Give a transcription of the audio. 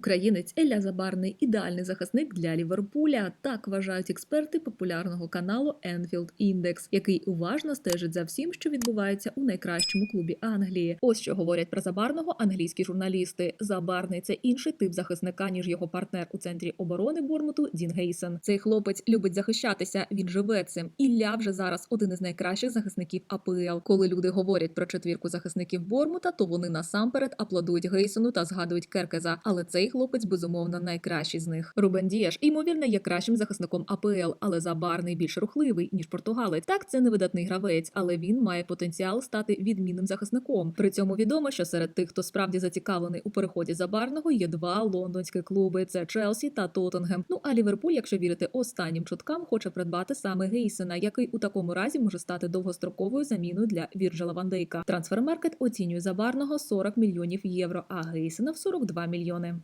Українець Еля Забарний ідеальний захисник для Ліверпуля. Так вважають експерти популярного каналу Enfield Index, який уважно стежить за всім, що відбувається у найкращому клубі Англії. Ось що говорять про Забарного англійські журналісти. Забарний це інший тип захисника, ніж його партнер у центрі оборони Бормуту Дін Гейсон. Цей хлопець любить захищатися. Він живе цим. Ілля вже зараз один із найкращих захисників АПЛ. Коли люди говорять про четвірку захисників Бормута, то вони насамперед аплодують Гейсону та згадують Керкеза. Але цей хлопець безумовно найкращий з них. Рубен Дієш, ймовірно, є кращим захисником АПЛ, але Забарний більш рухливий ніж португалець. Так, це не видатний гравець, але він має потенціал стати відмінним захисником. При цьому відомо, що серед тих, хто справді зацікавлений у переході Забарного, є два лондонські клуби: це Челсі та Тоттенгем. Ну а Ліверпуль, якщо вірити останнім чуткам, хоче придбати саме Гейсена, який у такому разі може стати довгостроковою заміною для Вірджела Ван Дейка. Трансфермаркет оцінює Забарного 40 мільйонів євро, а Гейсена в 42 мільйони.